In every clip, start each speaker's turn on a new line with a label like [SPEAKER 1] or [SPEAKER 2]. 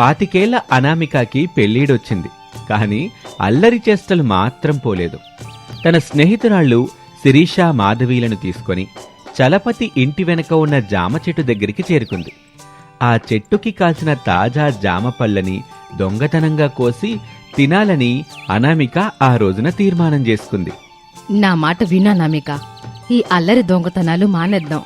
[SPEAKER 1] పాతికేళ్ళ అనామికకి పెళ్ళీడొచ్చింది. కానీ అల్లరి చేష్టలు మాత్రం పోలేదు. తన స్నేహితురాళ్ళు శిరీష మాధవీలను తీసుకొని చలపతి ఇంటి వెనక ఉన్న జామ చెట్టు దగ్గరికి చేరుకుంది. ఆ చెట్టుకి కాసిన తాజా జామ పళ్ళని దొంగతనంగా కోసి తినాలని అనామిక ఆ రోజున తీర్మానం చేసుకుంది.
[SPEAKER 2] నా మాట వినా అనామిక. ఈ అల్లరి దొంగతనాలు మానేద్దాం.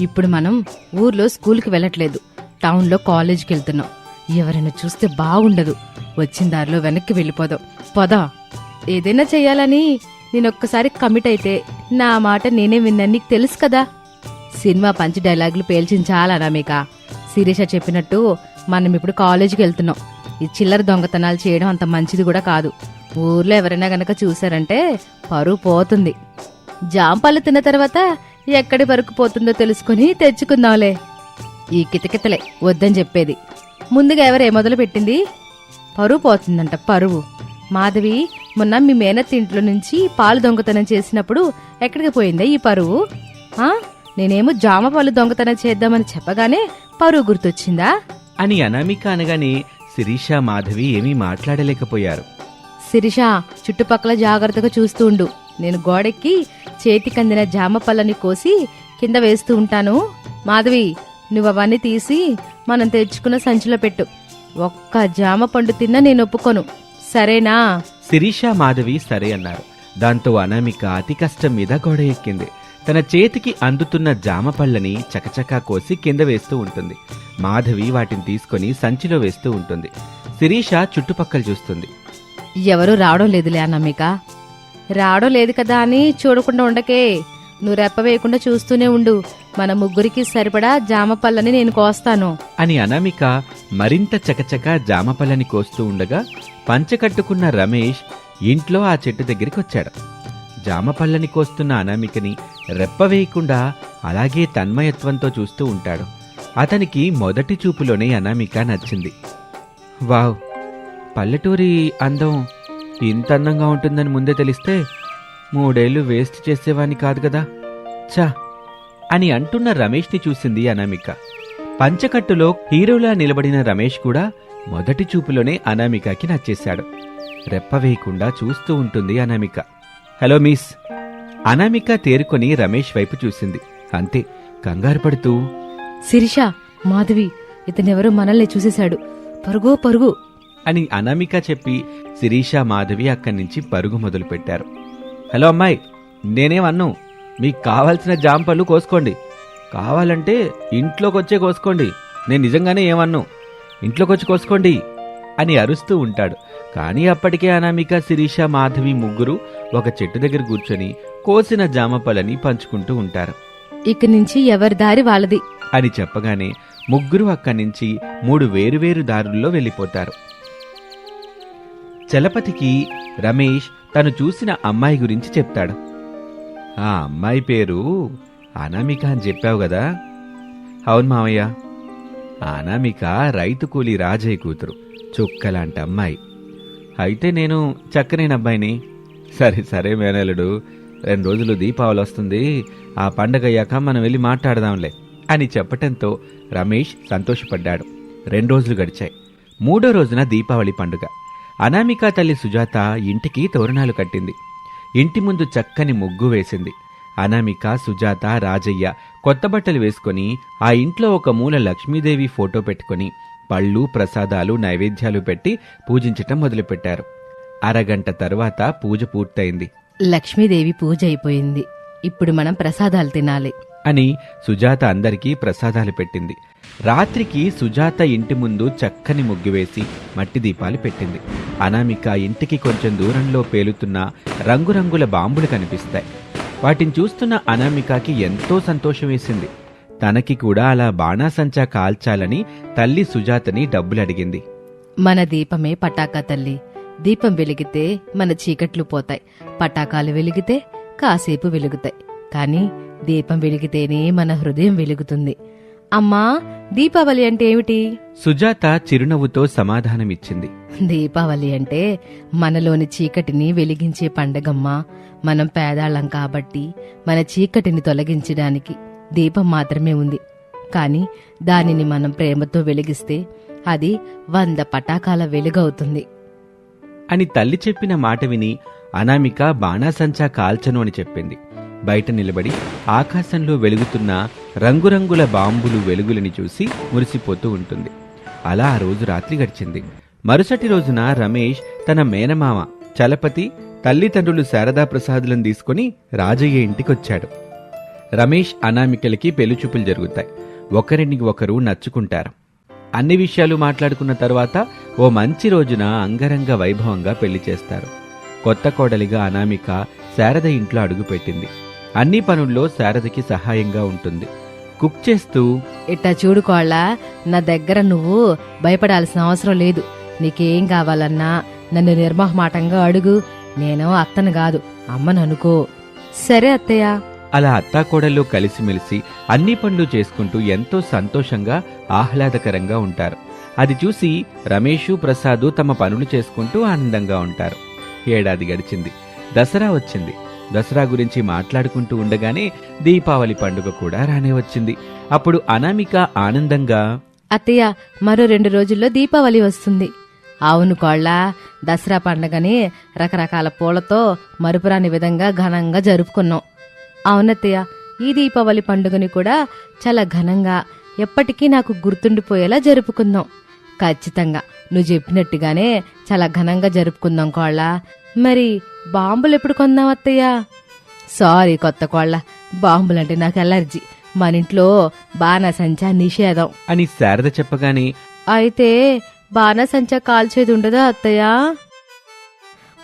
[SPEAKER 2] ఇప్పుడు మనం ఊర్లో స్కూల్కి వెళ్ళట్లేదు. టౌన్లో కాలేజీకి వెళ్తున్నాం. ఎవరైనా చూస్తే బాగుండదు. వచ్చిన దారిలో వెనక్కి వెళ్ళిపోదాం. పదా. ఏదైనా చెయ్యాలని నేనొక్కసారి కమిట్ అయితే నా మాట నేనే విన్నాను. నీకు తెలుసు కదా? సినిమా పంచి డైలాగులు పేల్చించాలనా మీక శిరీష చెప్పినట్టు మనం ఇప్పుడు కాలేజీకి వెళ్తున్నాం. ఈ చిల్లర దొంగతనాలు చేయడం అంత మంచిది కూడా కాదు. ఊర్లో ఎవరైనా గనక చూసారంటే పరువు పోతుంది. జాంపళ్ళు తిన్న తర్వాత ఎక్కడి వరకు పోతుందో తెలుసుకుని తెచ్చుకుందాంలే. ఈ కితకితలే వద్దని చెప్పేది. ముందుగా ఎవరే మొదలు పెట్టింది పరువు పోతుందంట పరువు. మాధవి మొన్న మీ మేనత్ ఇంట్లో నుంచి పాలు దొంగతనం చేసినప్పుడు ఎక్కడికి పోయిందే ఈ పరువు? నేనేమో జామ పాలు దొంగతనం చేద్దామని చెప్పగానే పరువు గుర్తొచ్చిందా?
[SPEAKER 1] అని అనామిక అనగానే శిరీష మాధవి ఏమీ మాట్లాడలేకపోయారు.
[SPEAKER 2] శిరీష చుట్టుపక్కల జాగ్రత్తగా చూస్తూ ఉండు. నేను గోడెక్కి చేతికందిన జామ పళ్ళని కోసి కింద వేస్తూ ఉంటాను. మాధవి నువ్వు అవన్నీ తీసి మనం తెచ్చుకున్న సంచిలో పెట్టు. ఒక్క జామ పండు తిన్నా నేను ఒప్పుకోను. సరేనా?
[SPEAKER 1] శిరీష మాధవి సరే అన్నారు. దాంతో అనామిక అతి కష్టం మీద గోడ ఎక్కింది. తన చేతికి అందుతున్న జామ పళ్ళని చకచకా కోసి కింద వేస్తూ ఉంటుంది. మాధవి వాటిని తీసుకొని సంచిలో వేస్తూ ఉంటుంది. శిరీష చుట్టుపక్కల చూస్తుంది.
[SPEAKER 2] ఎవరు రావడం లేదులే అన్నమిక రావడం లేదు కదా అని చూడకుండా ఉండకే. నువ్వు రెప్ప వేయకుండా చూస్తూనే ఉండు. మన ముగ్గురికి సరిపడా జామ పళ్ళని నేను కోస్తాను.
[SPEAKER 1] అని అనామిక మరింత చకచక జామ పళ్ళని కోస్తూ ఉండగా పంచకట్టుకున్న రమేష్ ఇంట్లో ఆ చెట్టు దగ్గరికి వచ్చాడు జామ పళ్ళని కోస్తున్న అనామికని రెప్ప వేయకుండా అలాగే తన్మయత్వంతో చూస్తూ ఉంటాడు. అతనికి మొదటి చూపులోనే అనామిక నచ్చింది. వావ్ పల్లెటూరి అందం ఇంత అందంగా ఉంటుందని ముందే తెలిస్తే మూడేళ్ళు వేస్ట్ చేసేవాని కాదు కదా. ఛా! అని అంటున్న రమేష్ని చూసింది అనామిక. పంచకట్టులో హీరోలా నిలబడిన రమేష్ కూడా మొదటి చూపులోనే అనామికకి నచ్చేశాడు. రెప్ప వేయకుండా చూస్తూ ఉంటుంది అనామిక. Hello miss! అనామిక తేరుకొని రమేష్ వైపు చూసింది. అంతే కంగారు పడుతూ.
[SPEAKER 2] శిరీష మాధవి ఇతనెవరో మనల్ని చూసేశాడు. పరుగో పరుగు.
[SPEAKER 1] అని అనామిక చెప్పి శిరీష మాధవి అక్కడి నుంచి పరుగు మొదలుపెట్టారు. హలో అమ్మాయి నేనేమన్ను మీకు కావాల్సిన జాంపళ్ళు కోసుకోండి. కావాలంటే ఇంట్లోకి వచ్చే కోసుకోండి. నేను నిజంగానే ఏమన్ను ఇంట్లోకి వచ్చి కోసుకోండి అని అరుస్తూ ఉంటాడు. కానీ అప్పటికే అనామిక శిరీష మాధవి ముగ్గురు ఒక చెట్టు దగ్గర కూర్చొని కోసిన జామపళ్ళని పంచుకుంటూ ఉంటారు.
[SPEAKER 2] ఇక నుంచి ఎవరి దారి వాళ్ళది?
[SPEAKER 1] అని చెప్పగానే ముగ్గురు అక్కడి నుంచి మూడు వేరువేరు దారుల్లో వెళ్ళిపోతారు. చలపతికి రమేష్ తను చూసిన అమ్మాయి గురించి చెప్తాడు. ఆ అమ్మాయి పేరు అనామిక అని చెప్పావు కదా. అవును మామయ్య ఆ అనామిక రైతు కూలి రాజయ్య కూతురు చుక్కలాంటి అమ్మాయి. అయితే నేను చక్కనైన అబ్బాయిని. సరే సరే మేనలుడు రెండు రోజులు దీపావళి వస్తుంది ఆ పండగ అయ్యాక మనం వెళ్ళి మాట్లాడదాంలే అని చెప్పటంతో రమేష్ సంతోషపడ్డాడు. రెండు రోజులు గడిచాయి. మూడో రోజున దీపావళి పండుగ. అనామిక తల్లి సుజాత ఇంటికి తోరణాలు కట్టింది. ఇంటి ముందు చక్కని ముగ్గు వేసింది. అనామిక సుజాత రాజయ్య కొత్త బట్టలు వేసుకొని ఆ ఇంట్లో ఒక మూల లక్ష్మీదేవి ఫోటో పెట్టుకొని పళ్ళు ప్రసాదాలు నైవేద్యాలు పెట్టి పూజించటం మొదలుపెట్టారు. అరగంట తరువాత పూజ పూర్తయింది.
[SPEAKER 2] లక్ష్మీదేవి పూజ అయిపోయింది. ఇప్పుడు మనం ప్రసాదాలు తినాలి.
[SPEAKER 1] అని సుజాత అందరికీ ప్రసాదాలు పెట్టింది. రాత్రికి సుజాత ఇంటి ముందు చక్కని ముగ్గు వేసి మట్టి దీపాలు పెట్టింది. అనామిక ఇంటికి కొంచెం దూరంలో పేలుతున్న రంగురంగుల బాంబులు కనిపిస్తాయి. వాటిని చూస్తున్న అనామికకి ఎంతో సంతోషం వేసింది. తనకి కూడా అలా బాణాసంచా కాల్చాలని తల్లి సుజాతని డబ్బులు అడిగింది.
[SPEAKER 2] మన దీపమే పటాకా తల్లి. దీపం వెలిగితే మన చీకట్లు పోతాయి. పటాకాలు వెలిగితే కాసేపు వెలుగుతాయి. కానీ దీపం వెలిగితేనే మన హృదయం వెలుగుతుంది. అమ్మా దీపావళి అంటే ఏమిటి?
[SPEAKER 1] సుజాత చిరునవ్వుతో సమాధానమిచ్చింది.
[SPEAKER 2] దీపావళి అంటే మనలోని చీకటిని వెలిగించే పండగమ్మా. మనం పేదాళ్ళం కాబట్టి మన చీకటిని తొలగించడానికి దీపం మాత్రమే ఉంది. కానీ దానిని మనం ప్రేమతో వెలిగిస్తే అది వంద పటాకాల వెలుగవుతుంది.
[SPEAKER 1] అని తల్లి చెప్పిన మాట విని అనామిక బాణాసంచా కాల్చను అని చెప్పింది. బయట నిలబడి ఆకాశంలో వెలుగుతున్న రంగురంగుల బాంబులు వెలుగులని చూసి మురిసిపోతూ ఉంటుంది. అలా ఆ రోజు రాత్రి గడిచింది. మరుసటి రోజున రమేష్ తన మేనమామ చలపతి తల్లిదండ్రులు శారదా ప్రసాదులను తీసుకుని రాజయ్య ఇంటికొచ్చాడు. రమేష్ అనామికలకి పెళ్ళిచూపులు జరుగుతాయి. ఒకరిని ఒకరు నచ్చుకుంటారు. అన్ని విషయాలు మాట్లాడుకున్న తర్వాత ఓ మంచి రోజున అంగరంగ వైభవంగా పెళ్ళి చేస్తారు. కొత్త కోడలిగా అనామిక శారద ఇంట్లో అడుగుపెట్టింది. అన్ని పనుల్లో శారదకి సహాయంగా ఉంటుంది. కుక్ చేస్తూ
[SPEAKER 2] ఇట్టా చూడుకోళ్ళ నా దగ్గర నువ్వు భయపడాల్సిన అవసరం లేదు. నీకేం కావాలన్నా నన్ను నిర్మోహమాటంగా అడుగు. నేను అత్తను కాదు అమ్మను అనుకో. సరే అత్తయ్య.
[SPEAKER 1] అలా అత్తాకోడళ్ళు కలిసిమెలిసి అన్ని పనులు చేసుకుంటూ ఎంతో సంతోషంగా ఆహ్లాదకరంగా ఉంటారు. అది చూసి రమేషు ప్రసాదు తమ పనులు చేసుకుంటూ ఆనందంగా ఉంటారు. ఏడాది గడిచింది. దసరా వచ్చింది. దసరా గురించి మాట్లాడుకుంటూ ఉండగానే దీపావళి పండుగ కూడా రానే వచ్చింది. అప్పుడు అనామిక ఆనందంగా
[SPEAKER 2] అత్తయ్య మరో రెండు రోజుల్లో దీపావళి వస్తుంది. అవును కోళ్ళ దసరా పండగని రకరకాల పూలతో మరుపురాని విధంగా ఘనంగా జరుపుకున్నాం. అవునత్తయ్య ఈ దీపావళి పండుగని కూడా చాలా ఘనంగా ఎప్పటికీ నాకు గుర్తుండిపోయేలా జరుపుకుందాం ఖచ్చితంగా నువ్వు చెప్పినట్టుగానే చాలా ఘనంగా జరుపుకుందాం కోళ్ళ. మరి బాంబులు ఎప్పుడు కొందాం అత్తయ్య? సారీ కొత్త కోళ్ళ. బాంబులంటే నాకు ఎలర్జీ. మన ఇంట్లో బాణసంచా నిషేధం.
[SPEAKER 1] అని శారద చెప్పగానే
[SPEAKER 2] అయితే బాణసంచా కాల్చేది ఉండదా అత్తయ్య?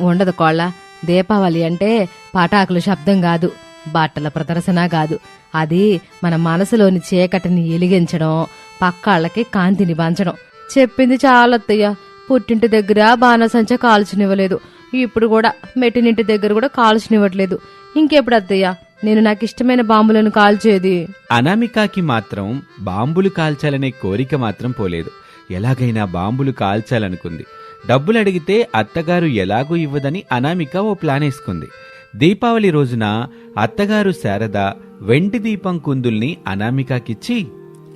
[SPEAKER 2] ఉండదు కోళ్ళ. దీపావళి అంటే పటాకుల శబ్దం కాదు బట్టల ప్రదర్శన కాదు. అది మన మనసులోని చీకటిని ఎలిగించడం పక్కాళ్ళకి కాంతిని పంచడం. చెప్పింది చాలా అత్తయ్య. పుట్టింటి దగ్గర బాణసంచా కాల్చనివ్వలేదు. ఇప్పుడు కూడా మెట్టినింటి దగ్గర కూడా కాల్చనివ్వట్లేదు. ఇంకెప్పుడు అత్తయ్య? నేను నాకు ఇష్టమైన బాంబులను కాల్చేది?
[SPEAKER 1] అనామికాకి మాత్రం బాంబులు కాల్చాలనే కోరిక మాత్రం పోలేదు. ఎలాగైనా బాంబులు కాల్చాలనుకుంది. డబ్బులు అడిగితే అత్తగారు ఎలాగూ ఇవ్వదని అనామిక ఓ ప్లాన్ వేసుకుంది దీపావళి రోజున అత్తగారు శారద వెండి దీపం కుందుల్ని అనామికాకిచ్చి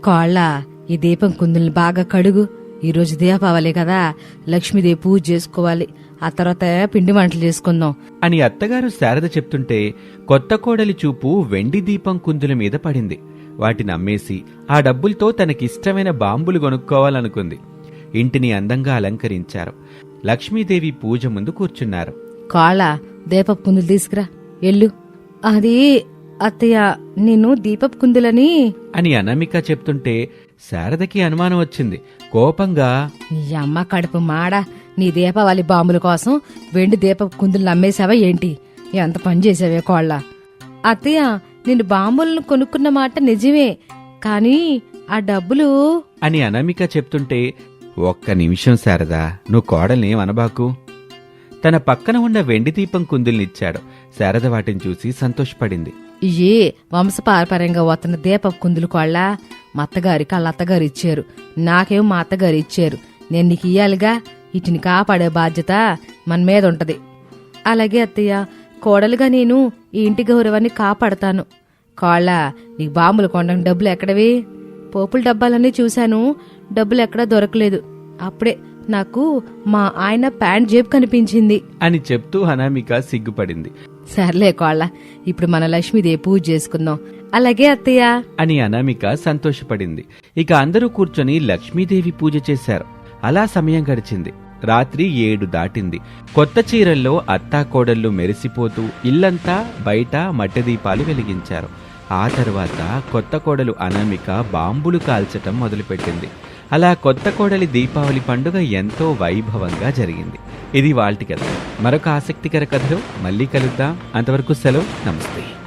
[SPEAKER 2] కోళ్ళ ఈ దీపం కుందుల్ని బాగా కడుగు. ఈరోజు దీపావళి కదా లక్ష్మీదేవి పూజ చేసుకోవాలి. ఆ తర్వాత పిండి వంటలు చేసుకుందాం.
[SPEAKER 1] అని అత్తగారు శారద చెప్తుంటే కొత్త కోడలి చూపు వెండి దీపం కుందుల మీద పడింది. వాటిని అమ్మేసి ఆ డబ్బులతో తనకిష్టమైన బాంబులు కొనుక్కోవాలనుకుంది. ఇంటిని అందంగా అలంకరించారు. లక్ష్మీదేవి పూజ ముందు కూర్చున్నారు.
[SPEAKER 2] కోళ్ళ దీపపు కుందులు తీసుకురా. ఎల్లు. అది అత్తయ్య నేను దీపపు కుందులని
[SPEAKER 1] అని అనామిక చెప్తుంటే శారదకి అనుమానం వచ్చింది. కోపంగా
[SPEAKER 2] ఈ అమ్మ కడుపు మాడ. నీ దీపావళి బాంబుల కోసం వెండి దీపపు కుందులు అమ్మేశావా ఏంటి? ఎంత పని చేసావే కోళ్ళ? అత్తయ్య నేను బాంబులను కొనుక్కున్న మాట నిజమే కానీ ఆ డబ్బులు
[SPEAKER 1] అని అనామిక చెప్తుంటే ఒక్క నిమిషం శారదా నువ్వు కోడల్ని అనబాకు తన పక్కన ఉన్న వెండి దీపం కుందుల్నిచ్చాడు. శారద వాటిని చూసి సంతోషపడింది.
[SPEAKER 2] ఇయ్యి వంశపారపర్యంగా వస్తున్న దీపపు కుందులు కోళ్ళ మా అత్తగారికి వాళ్ళ అత్తగారు ఇచ్చారు. నాకేం మా అత్తగారు ఇచ్చారు. నేను నీకు ఇయ్యాలిగా? వీటిని కాపాడే బాధ్యత మన మీద ఉంటది. అలాగే అత్తయ్య కోడలుగా నేను ఈ ఇంటి గౌరవాన్ని కాపాడతాను. కోళ్ళ నీకు బాంబులు కొనడానికి డబ్బులు ఎక్కడవి? పోపుల డబ్బాలన్నీ చూశాను డబ్బులు ఎక్కడా దొరకలేదు. అప్పుడే నాకు మా ఆయన ప్యాంట్ జేబు కనిపించింది.
[SPEAKER 1] అని చెప్తూ అనామిక సిగ్గుపడింది.
[SPEAKER 2] సర్లే కోళ్ళ ఇప్పుడు మన లక్ష్మీదేవి పూజ చేసుకుందాం. అలాగే అత్తయ్య.
[SPEAKER 1] అని అనామిక సంతోషపడింది. ఇక అందరూ కూర్చొని లక్ష్మీదేవి పూజ చేశారు. అలా సమయం గడిచింది. రాత్రి ఏడు దాటింది. కొత్త చీరల్లో అత్తాకోడళ్ళు మెరిసిపోతూ ఇల్లంతా బయట మట్టి దీపాలు వెలిగించారు. ఆ తర్వాత కొత్త కోడలు అనామిక బాంబులు కాల్చటం మొదలుపెట్టింది. అలా కొత్త కోడలి దీపావళి పండుగ ఎంతో వైభవంగా జరిగింది. ఇది వాల్టి కథ మరొక ఆసక్తికర కథలో మళ్ళీ కలుద్దాం. అంతవరకు సెలవు. నమస్తే.